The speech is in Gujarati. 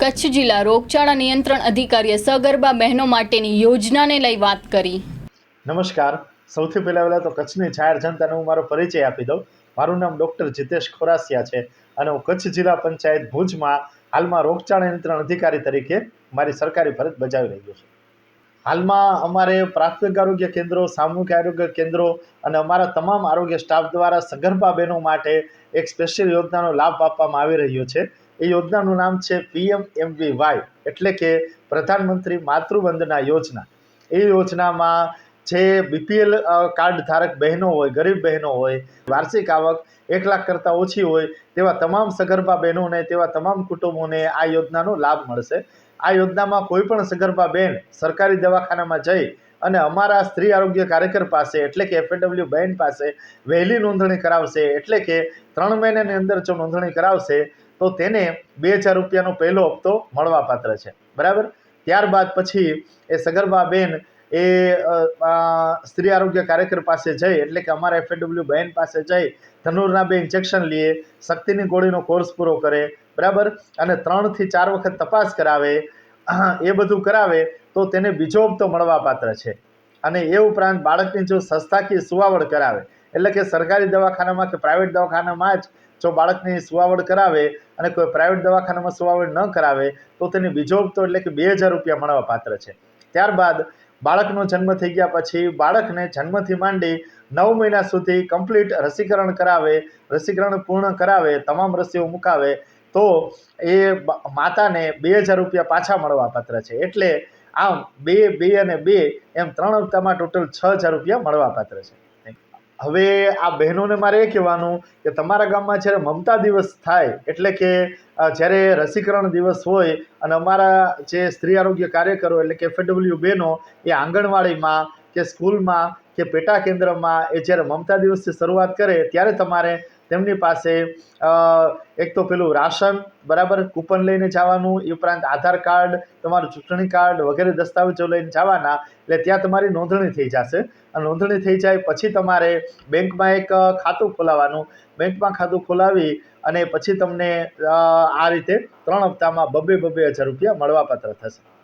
કચ્છ જિલ્લા રોગચાળા નિયંત્રણ અધિકારીએ સગર્ભા બહેનો માટેની યોજનાને લઈ વાત કરી. નમસ્કાર. સૌથી પહેલાં પહેલાં તો કચ્છની જાહેર જનતાને હું મારો પરિચય આપી દઉં. મારું નામ ડૉક્ટર જીતેશ ખોરાસિયા છે અને હું કચ્છ જિલ્લા પંચાયત ભુજમાં હાલમાં રોગચાળા નિયંત્રણ અધિકારી તરીકે મારી સરકારી ફરજ બજાવી રહ્યો છું. હાલમાં અમારે પ્રાથમિક આરોગ્ય કેન્દ્રો, સામૂહિક આરોગ્ય કેન્દ્રો અને અમારા તમામ આરોગ્ય સ્ટાફ દ્વારા સગર્ભા બહેનો માટે એક સ્પેશિયલ યોજનાનો લાભ આપવામાં આવી રહ્યો છે. એ યોજનાનું નામ છે પીએમ એમવી વાય એટલે કે પ્રધાનમંત્રી માતૃવંદના યોજના. એ યોજનામાં જે બીપીએલ કાર્ડ ધારક બહેનો હોય, ગરીબ બહેનો હોય, વાર્ષિક આવક એક લાખ કરતાં ઓછી હોય, તેવા તમામ સગર્ભા બહેનોને, તેવા તમામ કુટુંબોને આ યોજનાનો લાભ મળશે. આ યોજનામાં કોઈ પણ સગર્ભા બહેન સરકારી દવાખાનામાં જઈ અને અમારા સ્ત્રી આરોગ્ય કાર્યકર પાસે, એટલે કે એફએડબ્લ્યુ બહેન પાસે વહેલી નોંધણી કરાવશે, એટલે કે ત્રણ મહિનાની અંદર જો નોંધણી કરાવશે તો તેને બે હજાર રૂપિયાનો પહેલો હપ્તો મળવાપાત્ર છે. બરાબર? ત્યારબાદ પછી એ સગર્ભા બેન એ સ્ત્રી આરોગ્ય કાર્યકર પાસે જઈ, એટલે કે અમારા એફએડબ્લ્યુ બહેન પાસે જઈ, ધનુરના બે ઇન્જેક્શન લઈએ શક્તિની ગોળીનો કોર્સ પૂરો કરે, બરાબર? અને ત્રણથી ચાર વખત તપાસ કરાવે એ બધું કરાવે, તો તેને બીજો હપ્તો મળવાપાત્ર છે. અને એ ઉપરાંત બાળકની જો સંસ્થાકીય સુવાવડ કરાવે એટલે કે સરકારી દવાખાનામાં કે પ્રાઇવેટ દવાખાનામાં જ જો બાળકની સુવાવડ કરાવે અને કોઈ પ્રાઇવેટ દવાખાનામાં સુવાવડ ન કરાવે, તો તેને બીજો હપ્તો એટલે કે બે હજાર રૂપિયા મળવાપાત્ર છે. ત્યારબાદ બાળકનો જન્મ થઈ ગયા પછી બાળકને જન્મથી માંડી નવ મહિના સુધી કમ્પ્લીટ રસીકરણ કરાવે, રસીકરણ પૂર્ણ કરાવે, તમામ રસીઓ મુકાવે, તો એ માતાને બે હજાર રૂપિયા પાછા મળવા પાત્ર છે. એટલે આમ બે બે અને બે એમ ત્રણ હપ્તામાં ટોટલ છ હજાર રૂપિયા મળવા પાત્ર છે. હવે આ બહેનોને મારે એ કહેવાનું કે તમારા ગામમાં જ્યારે મમતા દિવસ થાય એટલે કે જ્યારે રસીકરણ દિવસ હોય અને અમારા જે સ્ત્રી આરોગ્ય કાર્યકરો એટલે કે એફએડબલ્યુ બહેનો એ આંગણવાડીમાં કે સ્કૂલમાં કે પેટા કેન્દ્રમાં એ જ્યારે મમતા દિવસથી શરૂઆત કરે ત્યારે તમારે તેમની પાસે એક તો પેલું રાશન, બરાબર, કૂપન લઈને જવાનું, એ ઉપરાંત આધાર કાર્ડ, તમારું ચૂંટણી કાર્ડ વગેરે દસ્તાવેજો લઈને જવાના, એટલે ત્યાં તમારી નોંધણી થઈ જશે. અને નોંધણી થઈ જાય પછી તમારે બેંકમાં એક ખાતું ખોલાવવાનું બેંકમાં ખાતું ખોલાવી અને પછી તમને આ રીતે ત્રણ હપ્તામાં બબ્બે બબ્બે હજાર રૂપિયા મળવાપાત્ર થશે.